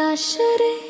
যাস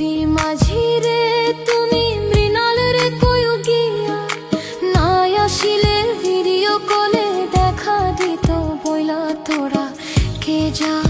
মোদি মাঝি তুমি মৃণাল রে কয়ু গিয়া নাই আসিলে ভিডিও কলে দেখা দিত বইলা তোরা কে যাস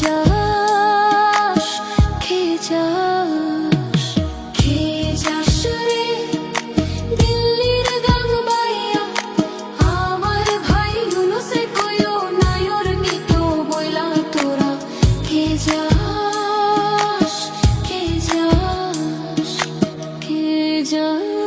যাস খেয়ে যাস খেয়ে যাস রে? দিল্লির গাঙ্গুবাইয়া আমার ভাই গুলো সে কয়ো নাই ওর মিতো বইলা তোরা। খেয়ে যাস খেয়ে যাস খেয়ে যাস।